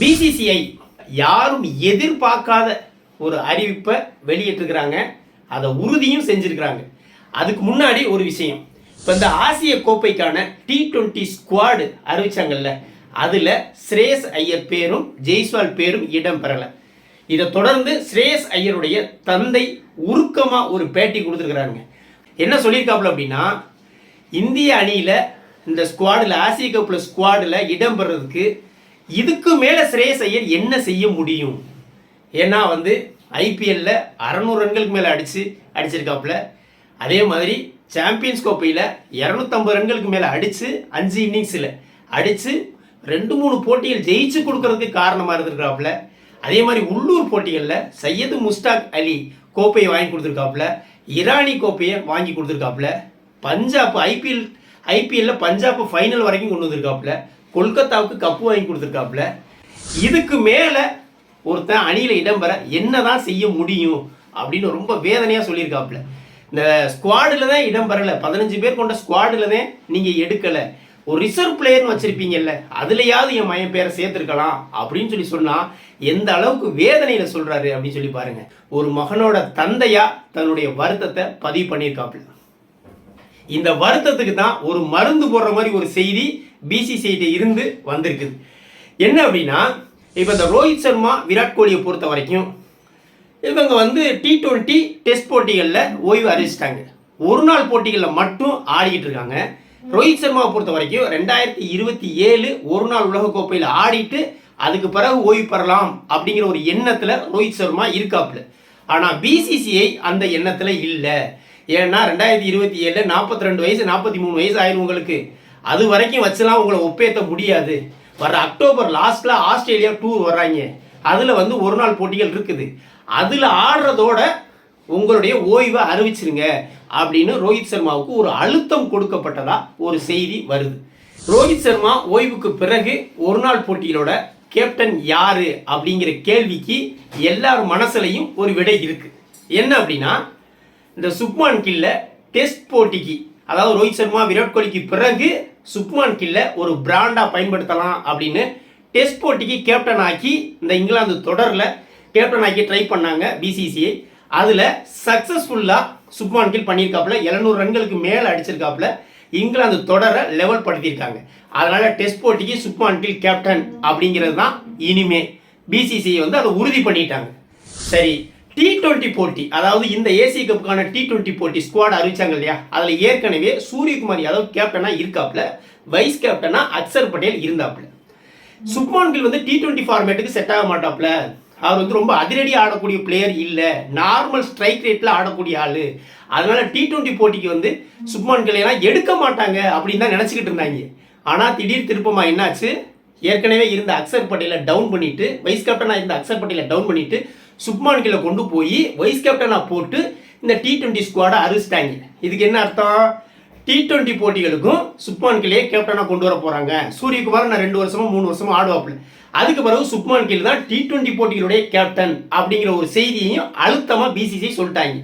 BCCI யாரும் எதிர்பார்க்காத ஒரு அறிவிப்பை வெளியிட்டிருக்கிறாங்க. அதை உறுதியும் செஞ்சுருக்கிறாங்க. அதுக்கு முன்னாடி ஒரு விஷயம். இப்போ இந்த ஆசிய கோப்பைக்கான டி டுவெண்ட்டி ஸ்குவாடு அறிவிச்சாங்கல்ல அதில் ஸ்ரேஸ் ஐயர் பேரும் ஜெய்ஸ்வால் பேரும் இடம் பெறலை இதை தொடர்ந்து ஸ்ரேஸ் ஐயருடைய தந்தை உருக்கமாக ஒரு பேட்டி கொடுத்துருக்குறாங்க. என்ன சொல்லியிருக்காப்புல அப்படின்னா இந்திய அணியில் இந்த ஸ்குவாடில் ஆசிய கப்பில் ஸ்குவாடில் இடம் பெறதுக்கு இதுக்கு மேலே ஸ்ரேயஸ் ஐயர் என்ன செய்ய முடியும்? ஏன்னா வந்து ஐபிஎல்ல அறநூறு ரன்களுக்கு மேலே அடித்து அடிச்சிருக்காப்புல. அதே மாதிரி சாம்பியன்ஸ் கோப்பையில் இரநூத்தம்பது ரன்களுக்கு மேலே அடித்து அஞ்சு இன்னிங்ஸில் அடித்து ரெண்டு மூணு போட்டிகள் ஜெயிச்சு கொடுக்கறதுக்கு காரணமாக இருந்திருக்காப்புல. அதே மாதிரி உள்ளூர் போட்டிகளில் சையது முஸ்டாக் அலி கோப்பையை வாங்கி கொடுத்துருக்காப்புல. இரானி கோப்பையை வாங்கி கொடுத்துருக்காப்புல. பஞ்சாப் ஐபிஎல் ஐபிஎல்ல பஞ்சாப் ஃபைனல் வரைக்கும் கொண்டு வந்திருக்காப்புல. கொல்கத்தாவுக்கு கப்பு வாங்கி கொடுத்துருக்காப்புல. இதுக்கு மேலே ஒருத்தன் அணியில் இடம்பெற என்னதான் செய்ய முடியும் அப்படின்னு ரொம்ப வேதனையாக சொல்லியிருக்காப்புல. இந்த ஸ்குவாடில் தான் இடம்பெறலை. பதினஞ்சு பேர் கொண்ட ஸ்குவாடில் தான் நீங்கள் எடுக்கலை. ஒரு ரிசர்வ் பிளேயர்னு வச்சுருப்பீங்கல்ல அதுலையாவது என் மயன் பேரை சேர்த்துருக்கலாம் அப்படின்னு சொல்லி சொன்னால் எந்த அளவுக்கு வேதனையில் சொல்கிறாரு அப்படின்னு சொல்லி பாருங்கள் ஒரு மகனோட தந்தையாக தன்னுடைய வருத்தத்தை பதிவு பண்ணியிருக்காப்புல. இந்த வருத்தத்துக்கு தான் ஒரு மருந்து போடுற மாதிரி ஒரு செய்தி பிசிசிஐட்ட இருந்து வந்திருக்குது. என்ன அப்படின்னா இப்போ இந்த ரோஹித் சர்மா விராட் கோலியை பொறுத்த வரைக்கும் இவங்க வந்து டி ட்வெண்ட்டி டெஸ்ட் போட்டிகளில் ஓய்வு அறிவிச்சிட்டாங்க. ஒரு நாள் போட்டிகளில் மட்டும் ஆடிக்கிட்டு இருக்காங்க. ரோஹித் சர்மாவை பொறுத்த வரைக்கும் ரெண்டாயிரத்தி இருபத்தி ஏழு ஒரு நாள் உலகக்கோப்பையில் ஆடிட்டு அதுக்கு பிறகு ஓய்வு பெறலாம் அப்படிங்கிற ஒரு எண்ணத்தில் ரோஹித் சர்மா இருக்காப்புல. ஆனால் பிசிசிஐ அந்த எண்ணத்தில் இல்லை. ஏன்னா ரெண்டாயிரத்தி இருபத்தி ஏழில் நாற்பத்தி ரெண்டு வயசு நாற்பத்தி மூணு வயசு ஆயிரும் உங்களுக்கு. அது வரைக்கும் வச்சுலாம் உங்களை ஒப்பேற்ற முடியாது. வர அக்டோபர் லாஸ்ட்ல ஆஸ்திரேலியா டூர் வர்றாங்க. அதில் வந்து ஒரு நாள் போட்டிகள் இருக்குது. அதில் ஆடுறதோட உங்களுடைய ஓய்வை அறிவிச்சிருங்க அப்படின்னு ரோஹித் சர்மாவுக்கு ஒரு அழுத்தம் கொடுக்கப்பட்டதா ஒரு செய்தி வருது. ரோஹித் சர்மா ஓய்வுக்கு பிறகு ஒரு நாள் போட்டிகளோட கேப்டன் யாரு அப்படிங்கிற கேள்விக்கு எல்லார் மனசுலையும் ஒரு விடை இருக்கு. என்ன அப்படின்னா இந்த சுப்மான் கில்ல டெஸ்ட் போட்டிக்கு அதாவது ரோஹித் சர்மா விராட் கோலிக்கு பிறகு சுப்மான் கில்ல ஒரு பிராண்டா பயன்படுத்தலாம் அப்படின்னு டெஸ்ட் போட்டிக்கு கேப்டன் ஆக்கி இந்த இங்கிலாந்து தொடரில் கேப்டன் ஆக்கி ட்ரை பண்ணாங்க பிசிசிஐ அதில் சக்ஸஸ்ஃபுல்லாக சுப்மான் கில் பண்ணியிருக்காப்புல. எழுநூறு ரன்களுக்கு மேலே அடிச்சிருக்காப்புல. இங்கிலாந்து தொடரை லெவல் படுத்தியிருக்காங்க. அதனால டெஸ்ட் போட்டிக்கு சுப்மான் கில் கேப்டன் அப்படிங்கிறது தான் இனிமே பிசிசிஐ வந்து அதை உறுதி பண்ணிட்டாங்க. சரி டி டுவெண்ட்டி போட்டி அதாவது இந்த ஏசி கப்புக்கான டி டுவெண்ட்டி போட்டி ஸ்குவாட் அறிவிச்சாங்க இல்லையா? அதில் ஏற்கனவே சூரியகுமார் யாதவ் கேப்டனாக இருக்காப்புல. வைஸ் கேப்டனாக அக்சர் பட்டேல் இருந்தாப்புல. சுப்மான் கில் வந்து டி டுவெண்ட்டி ஃபார்மேட்டுக்கு செட் ஆக மாட்டாப்புல. அவர் வந்து ரொம்ப அதிரடி ஆடக்கூடிய பிளேயர் இல்லை. நார்மல் ஸ்ட்ரைக் ரேட்டில் ஆடக்கூடிய ஆள். அதனால டி டுவெண்ட்டி போட்டிக்கு வந்து சுப்மான் கிளையெல்லாம் எடுக்க மாட்டாங்க அப்படின்னு தான் நினச்சிக்கிட்டு இருந்தாங்க. ஆனால் திடீர் திருப்பமாக என்னாச்சு? ஏற்கனவே இருந்த அக்சர் பட்டேலை டவுன் பண்ணிட்டு வைஸ் கேப்டனாக இருந்த அக்சர் பட்டேலை டவுன் பண்ணிட்டு சுப்மான் கில்லை கொண்டு போய் வைஸ் கேப்டனாக போட்டு இந்த டி டுவெண்ட்டி ஸ்குவாடை அறிவிச்சிட்டாங்க இதுக்கு என்ன அர்த்தம்? டி டுவெண்ட்டி போட்டிகளுக்கும் சுப்மான் கில்லையே கேப்டனாக கொண்டு வர போகிறாங்க சூரியகுமார் நான் ரெண்டு வருஷமா மூணு வருஷமா ஆடுவாப்புல. அதுக்கு பிறகு சுப்மான் கில் தான் டி டுவெண்ட்டி போட்டிகளுடைய கேப்டன் அப்படிங்கிற ஒரு செய்தியையும் அழுத்தமாக பிசிசி சொல்லிட்டாங்க.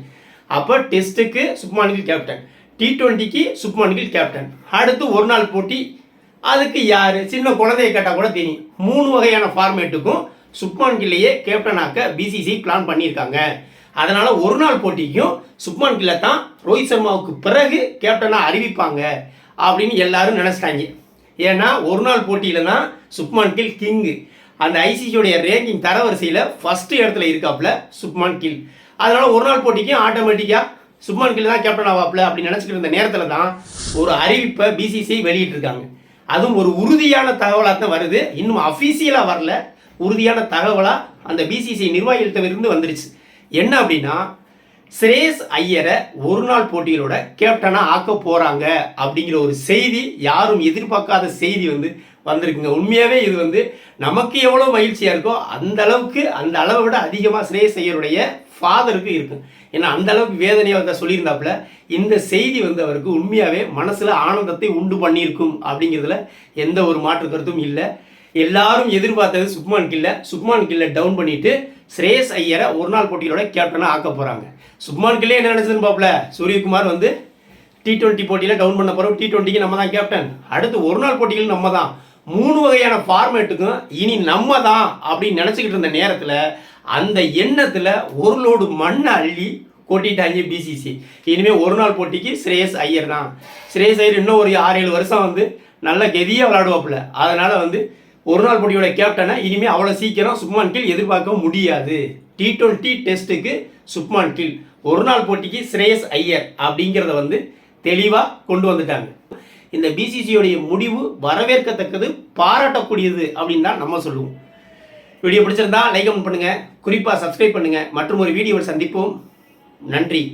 அப்போ டெஸ்ட்டுக்கு சுப்மான் கில் கேப்டன் டி டுவெண்ட்டிக்கு சுப்மான் கில் கேப்டன் அடுத்து ஒரு நாள் போட்டி. அதுக்கு யார்? சின்ன குழந்தைய கேட்டால் கூட தெரியும். மூணு வகையான ஃபார்மேட்டுக்கும் சுப்மான் கில்லையே கேப்டனாக்க பிசிசி பிளான் பண்ணியிருக்காங்க. அதனால் ஒரு நாள் போட்டிக்கும் சுப்மான் கில்லை தான் ரோஹித் சர்மாவுக்கு பிறகு கேப்டனாக அறிவிப்பாங்க அப்படின்னு எல்லாரும் நினச்சிட்டாங்க. ஏன்னா ஒரு நாள் போட்டியில் தான் சுப்மான் கில் கிங்கு அந்த ஐசிசியோடைய ரேங்கிங் தரவரிசையில் ஃபஸ்ட்டு இடத்துல இருக்காப்புல சுப்மான் கில் அதனால் ஒரு நாள் போட்டிக்கும் ஆட்டோமேட்டிக்காக சுப்மான் கில் தான் கேப்டன் ஆவாப்புல அப்படின்னு நினச்சிக்கிட்டு இருந்த நேரத்தில் தான் ஒரு அறிவிப்பை பிசிசிஐ வெளியிட்டிருக்காங்க. அதுவும் ஒரு உறுதியான தகவலாக தான் வருது. இன்னும் அஃபீஷியலாக வரல. உறுதியான தகவலாக அந்த பிசிசிஐ நிர்வாகிகள்கிட்ட வந்துருச்சு. என்ன அப்படின்னா சிரேஸ் ஐயரை ஒரு நாள் போட்டிகளோட கேப்டனாக ஆக்க போகிறாங்க அப்படிங்கிற ஒரு செய்தி யாரும் எதிர்பார்க்காத செய்தி வந்து வந்திருக்குங்க. உண்மையாகவே இது வந்து நமக்கு எவ்வளோ மகிழ்ச்சியாக இருக்கோ அந்த அளவுக்கு அந்த அளவை விட அதிகமாக சிரேஸ் ஐயருடைய ஃபாதருக்கு இருக்கும். ஏன்னா அந்த அளவுக்கு வேதனையாக வந்து சொல்லியிருந்தாப்புல இந்த செய்தி வந்து அவருக்கு உண்மையாகவே மனசில் ஆனந்தத்தை உண்டு பண்ணியிருக்கும் அப்படிங்கிறதுல எந்த ஒரு மாற்று கருத்தும் இல்லை. எல்லாரும் எதிர்பார்த்தது சுப்மான் கில்ல. சுப்மான் கில்ல டவுன் பண்ணிட்டு ஸ்ரேயஸ் ஐயரை ஒரு நாள் போட்டிகளோட கேப்டனாக ஆக்க போகிறாங்க சுப்மான் கில்லே என்ன நினச்சதுன்னு பாப்பல சூரியகுமார் வந்து டி டுவெண்ட்டி போட்டியில் டவுன் பண்ண போகிறோம் டி டுவெண்ட்டிக்கு நம்ம தான் கேப்டன் அடுத்து ஒரு நாள் போட்டிகள் நம்ம தான். மூணு வகையான ஃபார்மேட்டுக்கும் இனி நம்ம தான் அப்படின்னு நினச்சிக்கிட்டு இருந்த நேரத்தில் அந்த எண்ணத்தில் ஒரு லோடு மண்ணை அள்ளி கொட்டிட்டாங்க பிசிசி இனிமேல் ஒரு நாள் போட்டிக்கு ஸ்ரேயஸ் ஐயர் தான். ஸ்ரேயஸ் ஐயர் இன்னும் ஒரு ஆறு ஏழு வருஷம் வந்து நல்ல கெதியாக விளாடுவாப்புல அதனால் வந்து ஒரு நாள் போட்டியோட கேப்டனை இனிமேல் அவ்வளோ சீக்கிரம் சுப்மான் கில் எதிர்பார்க்க முடியாது. டி டுவெண்ட்டி டெஸ்ட்டுக்கு சுப்மான் கில். ஒரு நாள் போட்டிக்கு ஸ்ரேயஸ் ஐயர் அப்படிங்கிறத வந்து தெளிவாக கொண்டு வந்துட்டாங்க. இந்த பிசிசியோடைய முடிவு வரவேற்கத்தக்கது பாராட்டக்கூடியது அப்படின்னு தான் நம்ம சொல்லுவோம். வீடியோ பிடிச்சிருந்தா லைக் பண்ணுங்கள் குறிப்பாக சப்ஸ்கிரைப் பண்ணுங்கள் மற்றும் ஒரு வீடியோவில் சந்திப்போம். நன்றி.